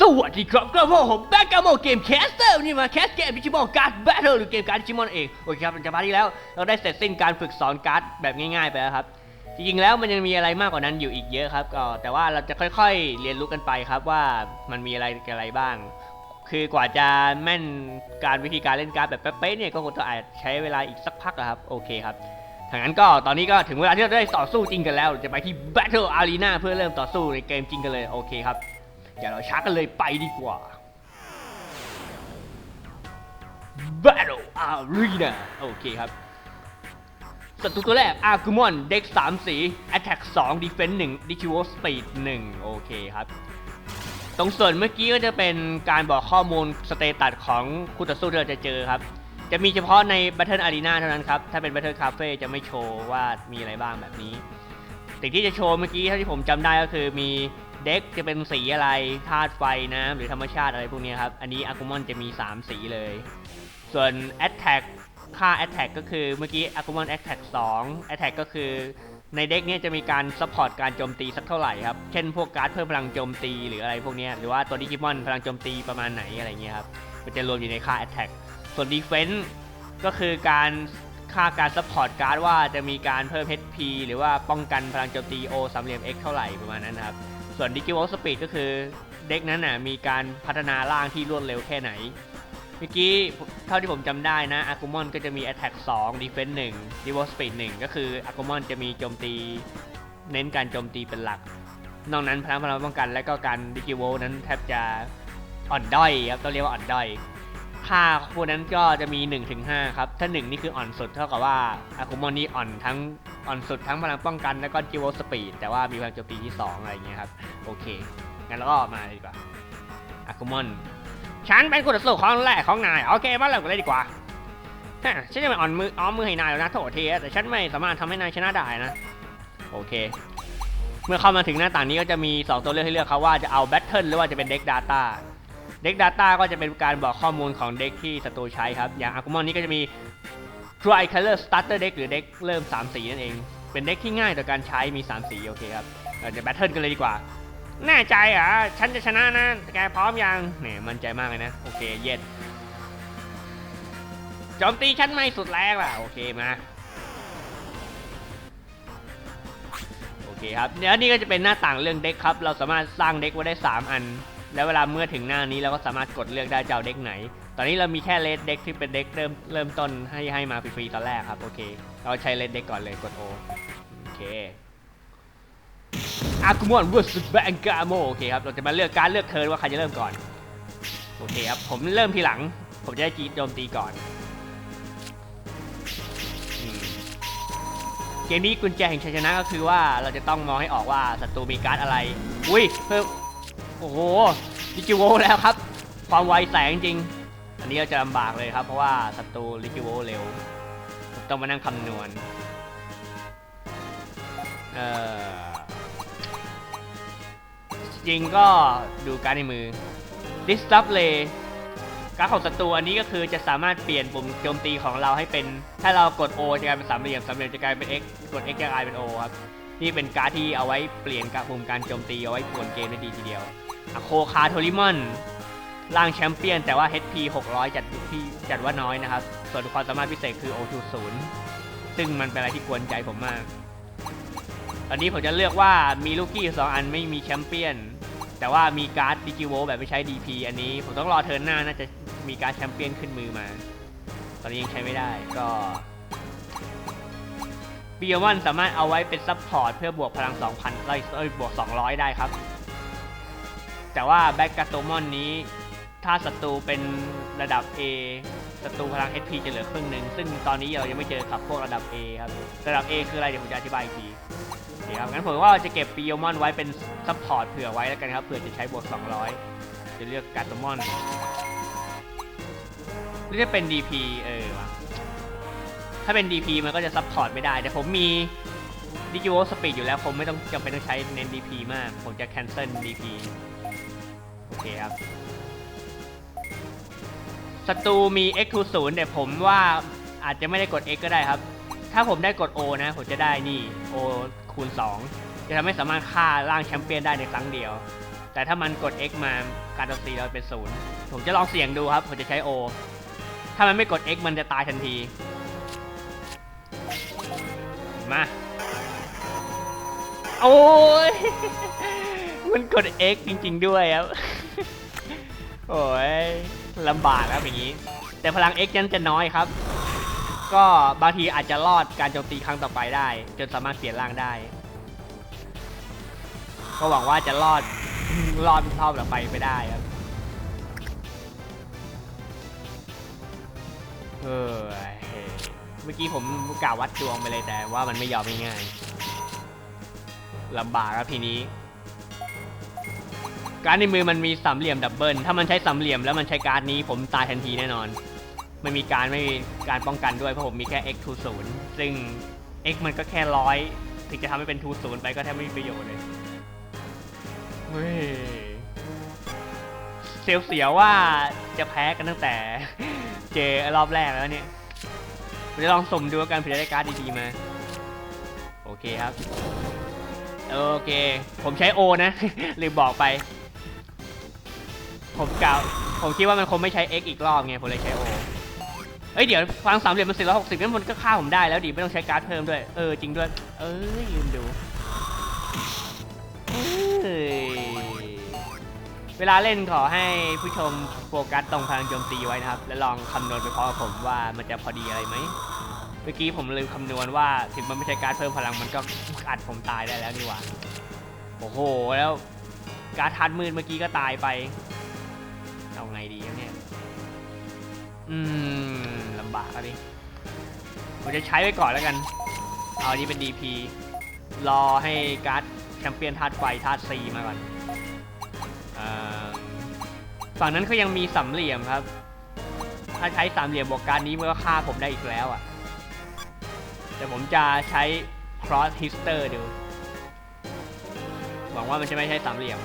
สวัสดีครับกระผมแบ็กกาโมเกมแคสเตอร์นี่มาแคสเกมดิจิมอลการ์ดแบทเทิลหรือเกมการ์ดดิจิมอลเองโอเคครับจากพาร์ทที่แล้วเราได้เสร็จสิ้นการฝึกสอนการ์ดแบบง่ายๆไปแล้วครับ จริงๆแล้วมันยังมีอะไรมากกว่านั้นอยู่อีกเยอะครับก็แต่ว่าเราจะค่อยๆเรียนรู้กันไปครับว่ามันมีอะไรกับอะไรบ้าง คือกว่าจะแม่นการวิธีการเล่นการ์ดแบบเป๊ะๆเนี่ยก็คงจะอาจใช้เวลาอีกสักพักอะครับโอเคครับถ้างั้นก็ตอนนี้ก็ถึงเวลาที่เราได้ต่อสู้จริงกันแล้วเราจะไปที่ Battle Arena เพื่อเริ่มต่อสู้ในเกมจริงกันเลยโอเคครับ อย่าเราช้ากันเลยไปดีกว่า Battle Arena โอเคครับศัตรูตัวแรกอาร์กุมอนเด็ก 3 สี Attack 2 Defense 1 d i c i v o Speed 1 โอเคครับ ตรงส่วนเมื่อกี้ก็จะเป็นการบอกข้อมูลสเตตัสของคู่ต่อสู้ที่เราจะเจอครับ จะมีเฉพาะใน Battle Arena เท่านั้นครับ ถ้าเป็น Battle Cafe จะไม่โชว์ว่ามีอะไรบ้างแบบนี้ สิ่งที่จะโชว์เมื่อกี้เท่าที่ผมจำได้ก็คือมี เด็กจะเป็นสีอะไรธาตุไฟน้ำหรือธรรมชาติอะไรพวกนี้ครับ อันนี้อากุมอนจะมี 3 สีเลย ส่วน Attack ค่า Attack ก็คือเมื่อกี้ Agumon Attack 2 Attack ก็คือในเด็กเนี้ยจะมีการซัพพอร์ตการโจมตีสักเท่าไหร่ครับ เช่นพวกการ์ดเพิ่มพลังโจมตีหรืออะไรพวกนี้หรือว่าตัวดิจิมอนพลังโจมตีประมาณไหนอะไรเงี้ยครับ มันจะรวมอยู่ในค่า Attack ส่วน Defense ก็คือการค่าการซัพพอร์ตการ์ดว่าจะมีการเพิ่ม HP หรือว่าป้องกันพลังโจมตี O สามเหลี่ยม X เท่าไหร่ประมาณนั้นครับ ส่วน d i g i v o Speed ก็คือเด็กนั้นน่ะมีการพัฒนาร่างที่รวดเร็วแค่ไหน เมื่อกี้เท่าที่ผมจำได้นะอากุมอนก็จะมี Attack 2 Defense 1 d e v o Speed 1 ก็คืออากุมอนจะมีโจมตี เน้นการโจมตีเป็นหลัก นอกนั้นพลังพลังป้องกันและก็การดิจิวโวนั้นแทบจะอ่อนด้อยครับต้องเรียกว่าอ่อนด้อยค่าพวกนั้นก็จะมี 1-5 ครับ ถ้า 1 นี่คืออ่อนสุดเท่ากับว่าอากุมอนนี่อ่อนทั้ง อ่อนสุดทั้งพลังป้องกันและก็จิวสปีดแต่ว่ามีพลังโจมตีที่ 2 อะไรอย่างเงี้ยครับ โอเค งั้นเราก็มาเลยดีกว่าอากุมอนฉันเป็นคู่ต่อสู้ของแรกของนาย โอเคมาเริ่มกันเลยดีกว่าฉันจะไม่อ่อนมืออ้อมมือให้นายแล้วนะโทษทีแต่ฉันไม่สามารถทำให้นายชนะได้นะ โอเค เมื่อเข้ามาถึงหน้าต่างนี้ก็จะมี 2 ตัวเลือกให้เลือกครับว่าจะเอาแบทเทิลหรือว่าจะเป็นเด็ก Data เด็ก Data ก็จะเป็นการบอกข้อมูลของเด็กที่ศัตรูใช้ครับ อย่างอากุมอนนี้ก็จะมี Tri Color Starter Deck หรือเด็กเริ่ม 3 สีนั่นเอง เป็นเด็กที่ง่ายต่อการใช้มี 3 สีโอเคครับเราจะแบทเทิลกันเลยดีกว่า แน่ใจเหรอ ฉันจะชนะนะ แกพร้อมยังเนี่ยมั่นใจมากเลยนะ โอเค เย็ดโจมตีฉันไม่สุดแรงล่ะ โอเคมาโอเคครับเดี๋ยวนี่ก็จะเป็นหน้าต่างเรื่องเด็กครับ เราสามารถสร้างเด็กไว้ได้ 3 อัน แล้วเวลาเมื่อถึงหน้านี้เราก็สามารถกดเลือกได้จะเอาเด็กไหน ตอนนี้เรามีแค่เลดเด็กที่เป็นเด็กเริ่มเริ่มต้นให้ให้มาฟรีๆตอนแรกครับ โอเค เราใช้เลดเด็กก่อนเลยกดโอโอเคอากุมอน vs แบงกาโมโอเคครับ เราจะมาเลือกการเลือกเทิร์นว่าใครจะเริ่มก่อน โอเคครับ ผมเริ่มทีหลัง ผมจะได้จีโจมตีก่อน เกมนี้กุญแจแห่งชัยชนะก็คือว่าเราจะต้องมองให้ออกว่าศัตรูมีการ์ดอะไร อุ้ยเพิ่ม โอ้โหลิกิโวแล้วครับ ความไวแสงจริง อันนี้เราจะลำบากเลยครับ เพราะว่าศัตรูลิกิโวเร็วผมต้องมานั่งคำนวณ เอ่อจริงก็ดูการในมือ Disrupt ray การของศัตรูอันนี้ก็คือจะสามารถเปลี่ยนปุ่มโจมตีของเราให้เป็น ถ้าเรากด O จะกลายเป็นสามเหลี่ยมสามเหลี่ยมจะกลายเป็น X กด X จะกลายเป็น O ครับนี่เป็นการที่เอาไว้เปลี่ยนกับปุ่มการโจมตีเอาไว้ป่วนเกมได้ดีทีเดียวอะโคคาโทริมอน ร่างแชมเปี้ยน แต่ว่า HP 600 จัดที่จัดว่าน้อยนะครับ ส่วนความสามารถพิเศษคือ O20 ซึ่งมันเป็นอะไรที่กวนใจผมมาก ตอนนี้ผมจะเลือกว่ามีลูกกี้สองอันไม่มีแชมเปี้ยน แต่ว่ามีการ์ดดิจิโวแบบไม่ใช้ DP อันนี้ ผมต้องรอเทิร์นหน้าน่าจะมีการ์ดแชมเปี้ยนขึ้นมือมา ตอนนี้ยังใช้ไม่ได้ก็บิอมันสามารถเอาไว้เป็นซับพอร์ตเพื่อบวกพลัง 2,000ไล่บวก 200 ได้ครับ แต่ว่าแบ็กกาโตมอนนี้ ถ้าศัตรูเป็นระดับ A ศัตรูพลัง HP จะเหลือครึ่งหนึ่งซึ่งตอนนี้เรายังไม่เจอกับพวกระดับ A ครับ ระดับ A คืออะไรเดี๋ยวผมจะอธิบายอีกทีโอเคครับงั้นผมว่าจะเก็บปีโอมอนไว้เป็นซัพพอร์ตเผื่อไว้แล้วกันครับเผื่อจะใช้บวก 200 จะเลือกการ์ดโตมอนหรือจะเป็น DP เออวะถ้าเป็น DP มันก็จะซัพพอร์ตไม่ได้ แต่ผมมีดิจิโวสปีดอยู่แล้วผมไม่ต้องจำเป็นต้องใช้เน้น DP มาก ผมจะแคนเซิล DP โอเคครับ ศัตรูมี X คูณ0แต่ผมว่าอาจจะไม่ได้กด X ก็ได้ครับ ถ้าผมได้กด O นะผมจะได้นี่ O คูณ 2 จะทำให้สามารถฆ่าร่างแชมเปี้ยนได้ในครั้งเดียว แต่ถ้ามันกด X มาการโจมตีเราเป็นศูนย์ผมจะลองเสี่ยงดูครับ ผมจะใช้ O ถ้ามันไม่กด X มันจะตายทันที มาโอ้ย มันกด X จริง ๆ ด้วยครับ โอ้ย ลำบากครับอย่างนี้ แต่พลัง X ยันจะน้อยครับ ก็บางทีอาจจะรอดการโจมตีครั้งต่อไปได้ จนสามารถเปลี่ยนร่างได้ ก็หวังว่าจะรอดรอดรอบต่อไปไปได้ครับเออเมื่อกี้ผมกล่าววัดดวงไปเลยแต่ว่ามันไม่ยอมง่ายๆลำบากครับทีนี้ การดในมือมันมีสามเหลี่ยมดับเบิลถ้ามันใช้สามเหลี่ยมแล้วมันใช้การ์ดนี้ผมตายทันทีแน่นอน ไม่มีการไม่มีการป้องกันด้วยเพราะผมมีแค่ x 2 0ซึ่ง x มันก็แค่ร้อยถึงจะทำให้เป็น2 0ไปก็แทบไม่มีประโยชน์เลยเฮ้ยเสียวๆว่าจะแพ้กันตั้งแต่เจอรอบแรกแล้วเนี่ยผมจะลองสมดูกันเผื่อได้การ์ดดีๆมาโอเคครับ โอเค ผมใช้ O นะ ลืมบอกไป ผมกล่าวผมคิดว่ามันคงไม่ใช้ X อีกรอบไงผมเลยใช้ O เอ้ยเดี๋ยวฟังสามเหลี่ยมมัน460นั่นมันก็ฆ่าผมได้แล้วดิไม่ต้องใช้การ์ดเพิ่มด้วย เออจริงด้วย เอ้ยลืมดูเอ้ยเวลาเล่นขอให้ผู้ชมโฟกัสตรงพลังโจมตีไว้นะครับ แล้วลองคำนวณไปพร้อมกับผมว่ามันจะพอดีอะไรไหมเมื่อกี้ผมลืมคำนวณว่าถึงมันไม่ใช่การดเพิ่มพลังมันก็อัดผมตายได้แล้วนี่หว่าโอ้โหแล้วการดทัดมืดเมื่อกี้ก็ตายไป ดีครับเนี่ย อืมลำบากอะดิผมจะใช้ไว้ก่อนแล้วกัน เอานี้เป็น DP รอให้การ์ดแชมเปี้ยนธาตุไฟธาตุซีมาก่อนอฝั่งนั้นเขายังมีสามเหลี่ยมครับ ถ้าใช้สามเหลี่ยมบวกการนี้มันก็ฆ่าผมได้อีกแล้วอะ แต่ผมจะใช้ cross hister ดู หวังว่ามันจะไม่ใช่สามเหลี่ยม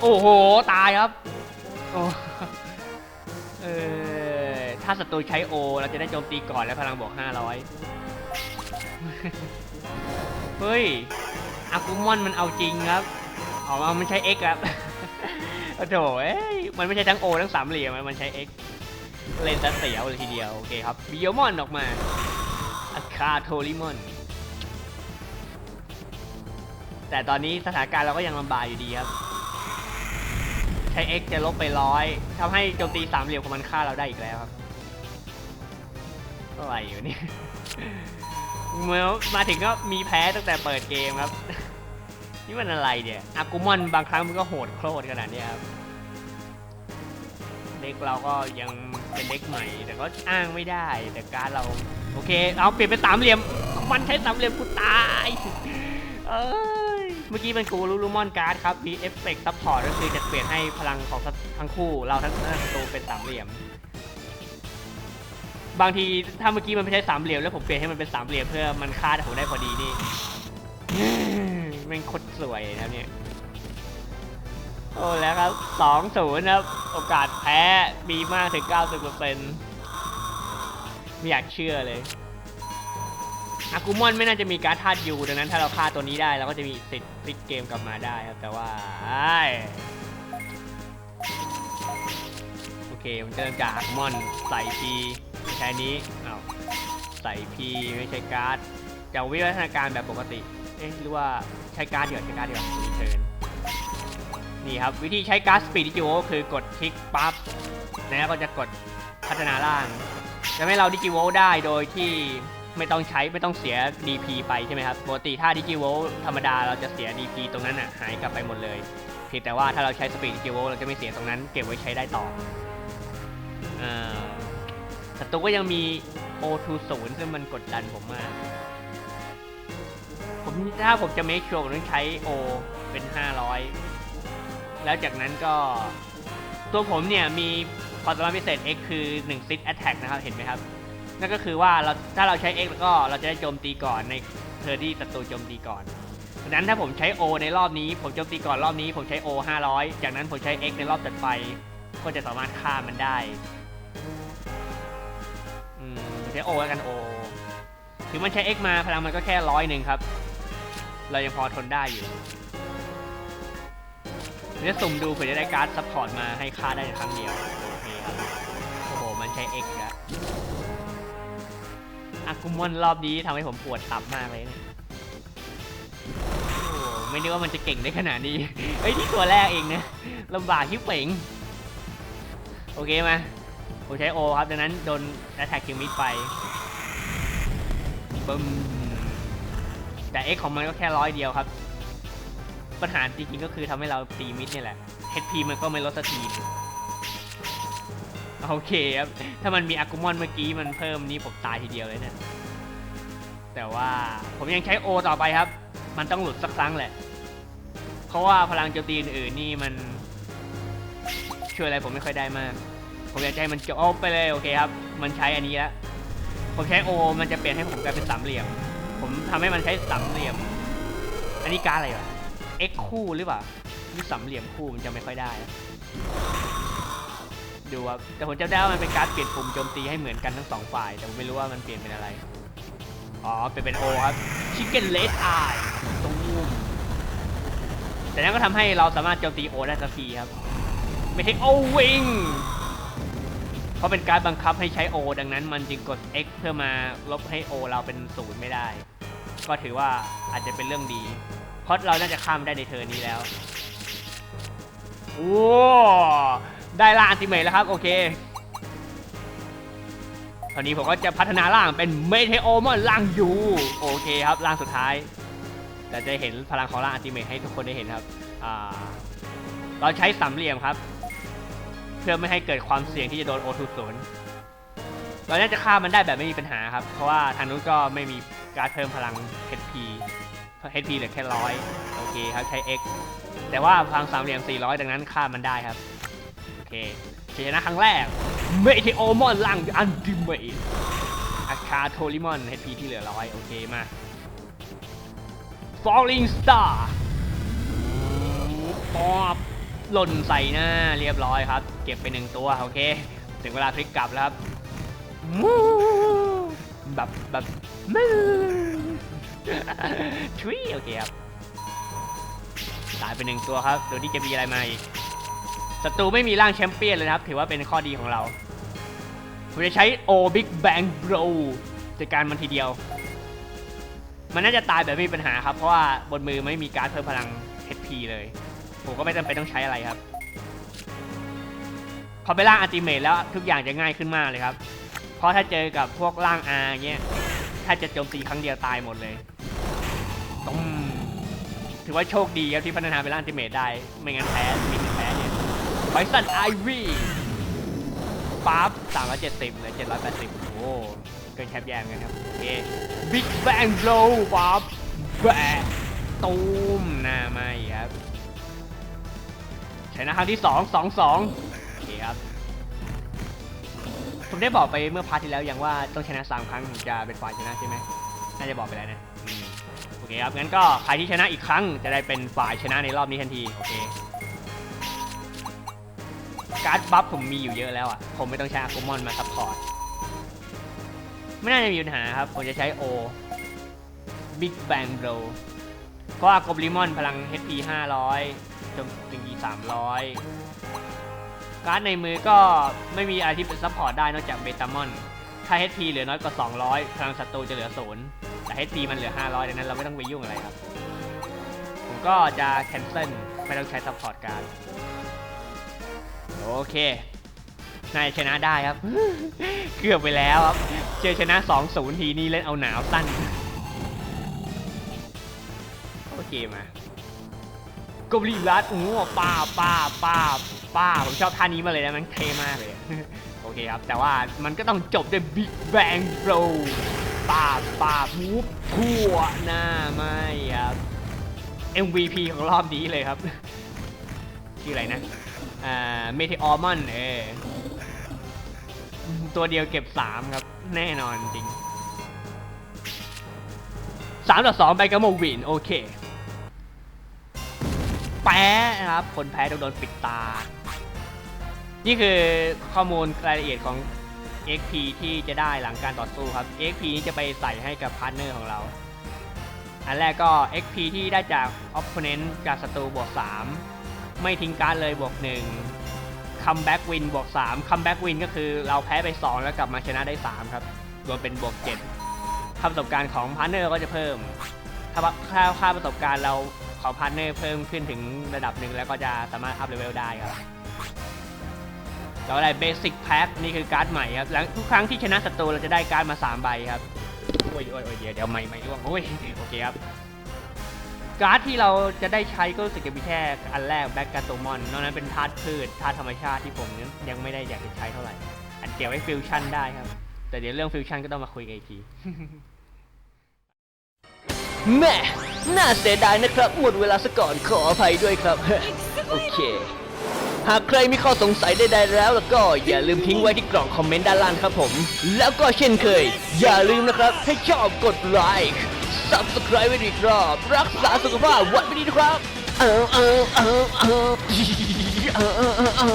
โอ้โห ตายครับ โอ้ เออถ้าศัตรูใช้ O เราจะได้โจมตีก่อนและพลังบวก500 เฮ้ยอากุมอนมันเอาจริงครับออกมามันใช้ X ครับโอ้โถเอ้ยมันไม่ใช่ทั้ง O ทั้งสามเหลี่ยมมันใช้ X เล่นซะเสียวเลยทีเดียว โอเคครับบิโอมอนออกมาอาคาโทริมอน แต่ตอนนี้สถานการณ์เราก็ยังลำบากอยู่ดีครับ ใช้ X จะลบไปร้อยทำให้โจมตีสามเหลี่ยมของมันฆ่าเราได้อีกแล้วครับอะไรอยู่นี่เมื่อมาถึงก็มีแพ้ตั้งแต่เปิดเกมครับ นี่มันอะไรเนี่ยอากุมอนบางครั้งมันก็โหดโคตรขนาดนี้ครับเด็กเราก็ยังเป็นเด็กใหม่ แต่ก็อ้างไม่ได้ แต่การเราโอเค เอาเปลี่ยนเป็นสามเหลี่ยมมันใช้สามเหลี่ยมกูตาย เอ้ยเมื่อกี้เป็นกูรูลูมอนการ์ดครับมีเอฟเฟกต์ซัพพอร์ตก็คือจะเปลี่ยนให้พลังของทั้งคู่ เราทั้งศัตรูเป็นสามเหลี่ยม บางทีถ้าเมื่อกี้มันไม่ใช่สามเหลี่ยมแล้วผมเปลี่ยนให้มันเป็นสามเหลี่ยมเพื่อมันฆ่าแต่ผมได้พอดีนี่มันโคตรสวยนะเนี่ยโอ้แล้วครับสองศูนย์ครับ โอกาสแพ้มีมากถึง90%ไม่อยากเชื่อเลย อากูมอนไม่น่าจะมีการดธาตุยูดังนั้นถ้าเราฆ่าตัวนี้ได้เราก็จะมีสิทธิ์พลิกเกมกลับมาได้ครับแต่ว่าโอเคผมจะเริ่มจากอากูมอนใส่พีไม่ใช่อันนี้อ้าใส่พีไม่ใช่การ์ดจะวิวัฒนาการแบบปกติเอ๊ะหรือว่าใช้การ์ดเดียวใช้การ์ดเดียวรีเทิร์นนี่ครับวิธีใช้การ์ดสปีดดิจิโอคือกดคลิกปั๊บแล้วก็จะกดพัฒนาร่างจะให้เราดิจิโวได้โดยที่ ไม่ต้องใช้ไม่ต้องเสีย DP ไปใช่ไหมครับปกติถ้าดิจิโวธรรมดาเราจะเสีย DP ตรงนั้นอะหายกลับไปหมดเลยเพียงแต่ว่าถ้าเราใช้สปีดดิจิโวเราจะไม่เสียตรงนั้น เก็บไว้ใช้ได้ต่อศัตรูก็ยังมี O20 ซึ่งมันกดดันผมมาก ผมถ้าผมจะ make sure ผมต้องใช้ O เป็น 500 แล้วจากนั้นก็ตัวผมเนี่ยมีความสามารถพิเศษ X คือ1 sit attack นะครับ เห็นไหมครับ นั่นก็คือว่าเราถ้าเราใช้ X แล้วก็เราจะได้โจมตีก่อนในเทอร์ที่ศัตรูโจมตีก่อนดังนั้นถ้าผมใช้ O ในรอบนี้ ผมโจมตีก่อนรอบนี้ ผมใช้ O 500 จากนั้นผมใช้ X ในรอบถัดไป ก็จะสามารถฆ่ามันได้อืมใช้ O แล้วกัน O ถึงมันใช้ X มาพลังมันก็แค่ร้อยหนึ่งครับ เรายังพอทนได้อยู่ผมจะสุ่มดูเผื่อจะได้การ์ดซัพพอร์ตมาให้ค่าได้ในครั้งเดียวโอเคครับโอ้โหมันใช้ X อะ อากุมอนรอบนี้ทำให้ผมปวดตับมากเลยเนี่ยไม่นึกว่ามันจะเก่งได้ขนาดนี้เฮ้ยนี่ตัวแรกเองนะลำบากที่เป่ง โอเคมาผมใช้โอครับ ดังนั้นโดน attack คิวมิดไปบึ้มแต่ X ของมันก็แค่ร้อยเดียวครับ ปัญหาจริงๆก็คือทำให้เราตีมิดนี่แหละ HP มันก็ไม่ลดสักที โอเคครับ ถ้ามันมีอากุมอนเมื่อกี้มันเพิ่มนี่ผมตายทีเดียวเลยเนี่ย แต่ว่าผมยังใช้โอต่อไปครับ มันต้องหลุดสักครั้งแหละ เพราะว่าพลังโจมตีอื่นๆนี่มันช่วยอะไรผมไม่ค่อยได้มาก ผมอยากจะให้มันจบเอาไปเลยโอเคครับ มันใช้อันนี้แล้วผมใช้โอ มันจะเปลี่ยนให้ผมกลายเป็นสามเหลี่ยม ผมทำให้มันใช้สามเหลี่ยม อันนี้การอะไรวะ X คู่หรือเปล่านี่สามเหลี่ยมคู่มันจะไม่ค่อยได้ ดูครับแต่ผมจำได้ว่ามันเป็นการเปลี่ยนปุ่มโจมตีให้เหมือนกันทั้งสองฝ่าย แต่ผมไม่รู้ว่ามันเปลี่ยนเป็นอะไร อ๋อ เปลี่ยนเป็นโอครับ Chicken Red Eye ตุ้มแต่นั้นก็ทำให้เราสามารถโจมตีโอได้สักทีครับ ไม่ใช่โอวิงเพราะเป็นการบังคับให้ใช้ O ดังนั้นมันจึงกด X เพื่อมาลบให้ O เราเป็นศูนย์ไม่ได้ ก็ถือว่าอาจจะเป็นเรื่องดีเพราะเราน่าจะข้ามได้ในเทอร์นนี้แล้วโอ้ ได้ล่างอันติเมทแล้วครับ โอเคตอนนี้ผมก็จะพัฒนาร่างเป็นเมเทโอมอนล่างยูโอเคครับร่างสุดท้ายแต่จะเห็นพลังของร่างอันติเมทให้ทุกคนได้เห็นครับเราใช้สามเหลี่ยมครับ เพื่อไม่ให้เกิดความเสี่ยงที่จะโดนโอทูศูนย์เราน่าจะฆ่ามันได้แบบไม่มีปัญหาครับ เพราะว่าทางนู้นก็ไม่มีการเพิ่มพลัง HP HP เหลือแค่ร้อยโอเคครับใช้ X แต่ว่าพลังสามเหลี่ยม400 ดังนั้นฆ่ามันได้ครับ โอเคชัยชนะครั้งแรกเมทิโอมอนลังอันดิเมทอาคาโทลิมอน HP ที่เหลือร้อยโอเคมา Falling Star ปอบหล่นใส่หน้าเรียบร้อยครับ เก็บไปหนึ่งตัว โอเค ถึงเวลาพลิกกลับแล้วครับมูแบบแบบมูทรีโอเคครับ ตายไปหนึ่งตัวครับดูที่จะมีอะไรมาอีก ศัตรูไม่มีร่างแชมเปี้ยนเลยนะครับ ถือว่าเป็นข้อดีของเราผมจะใช้ O Big Bang Bro จัดการมันทีเดียว มันน่าจะตายแบบไม่มีปัญหาครับ เพราะว่าบนมือไม่มีการเพิ่มพลัง HP เลย ผมก็ไม่จำเป็นต้องใช้อะไรครับ พอไปล่างอัลติเมทแล้วทุกอย่างจะง่ายขึ้นมากเลยครับ เพราะถ้าเจอกับพวกล่าง R เงี้ย ถ้าจะโจมตีครั้งเดียวตายหมดเลยต้มถือว่าโชคดีครับที่พัฒนาไปล่างอัลติเมทได้ ไม่งั้นแพ้มิน แพ้เนี่ยไบสันไอวีปั๊บ370เหลือ780โอ้เกินแคปแยมกันครับ โอเคบิ๊กแบงโ w ปั๊บแบะตูมหน้าไม่ครับชนะครั้งที่2 2 2โอเคครับ ผมได้บอกไปเมื่อพาร์ทที่แล้วยังว่าต้องชนะ3ครั้งถึงจะเป็นฝ่ายชนะใช่ไหมน่าจะบอกไปแล้วนะโอเคครับงั้นก็ใครที่ชนะอีกครั้งจะได้เป็นฝ่ายชนะในรอบนี้ทันที โอเค การ์ดบัฟผมมีอยู่เยอะแล้วอะ ผมไม่ต้องใช้อากูมอนมาซัพพอร์ต ไม่น่าจะมีปัญหาครับ ผมจะใช้ O Big Bang Blow เพราะว่าโกบลิมอนพลัง HP 500จมตี300 การ์ดในมือก็ไม่มีอะไรที่เป็นซัพพอร์ตได้นอกจากเบตามอน ถ้า HP เหลือน้อยกว่า 200 พลังศัตรูจะเหลือศูนย์แต่ HP มันเหลือ 500ดังนั้นเราไม่ต้องไปยุ่งอะไรครับ ผมก็จะแคนเซิลไม่ต้องใช้ซัพพอร์ตการ์ด เค นาจะชนะได้ครับ เกือบไปแล้วครับ เจอชนะ 2-0 ทีนี้เล่นเอาหนาวสั้น โอเคมากบลีรัดอู้ป้าป้าป้าป้าผมชอบท่านี้มาเลยนะมันเท่มากเลย โอเคครับ แต่ว่ามันก็ต้องจบด้วยบิ๊กแบงโ o ป้าป้ามูฟทั่วหน้าไม่ครับ MVP ของรอบนี้เลยครับ ชื่ออะไรนะ อ่าเมทิออมอนเออตัวเดียวเก็บ 3 ครับ แน่นอนจริง3ต่อ2ไปกับโมวิน โอเค แพ้นะครับ คนแพ้ต้องโดนปิดตา นี่คือข้อมูลรายละเอียดของ XP ที่จะได้หลังการต่อสู้ครับ XP นี้จะไปใส่ให้กับพาร์ทเนอร์ของเรา อันแรกก็ XP ที่ได้จาก Opponent จากศัตรูบวก3 ไม่ทิ้งการเลยบวกหนึ่งคัมแบ็กวินบวกสามคัมแบ็กวินก็คือเราแพ้ไป 2 แล้วกลับมาชนะได้ 3 ครับรวมเป็นบวก7ค่าประสบการณ์ของพาร์เนอร์ก็จะเพิ่ม ถ้าค่าค่าประสบการณ์เราของพาร์เนอร์เพิ่มขึ้นถึงระดับหนึ่งแล้วก็จะสามารถอัพเลเวลได้ครับเราได้เบสิกแพ็คนี่คือการ์ดใหม่ครับหลังทุกครั้งที่ชนะศัตรูเราจะได้การ์ดมา 3 ใบครับโอ้ยโอ้ยเดี๋ยวเดี๋ยวไม่ไม่ร่วงโอ้ยโอเคครับ การ์ดที่เราจะได้ใช้ก็รู้สึกจะมีแค่อันแรกแบ็กกาโตมอนนอกนั้นเป็นธาตุพืชธาตุธรรมชาติที่ผมยังไม่ได้อยากจะใช้เท่าไหร่ อันเกี่ยวไว้ฟิวชั่นได้ครับ แต่เดี๋ยวเรื่องฟิวชั่นก็ต้องมาคุยกันอีกทีแม่น่าเสียดายนะครับ หมดเวลาซะก่อนขออภัยด้วยครับ โอเค หากใครมีข้อสงสัยใดๆแล้วแล้วก็อย่าลืมทิ้งไว้ที่กล่องคอมเมนต์ด้านล่างครับผม แล้วก็เช่นเคย อย่าลืมนะครับให้ชอบกดไลค์ Subscribe ไว้อีกรอบ รักษาสุขภาพวันนี้นะครับ เออเออเออเออ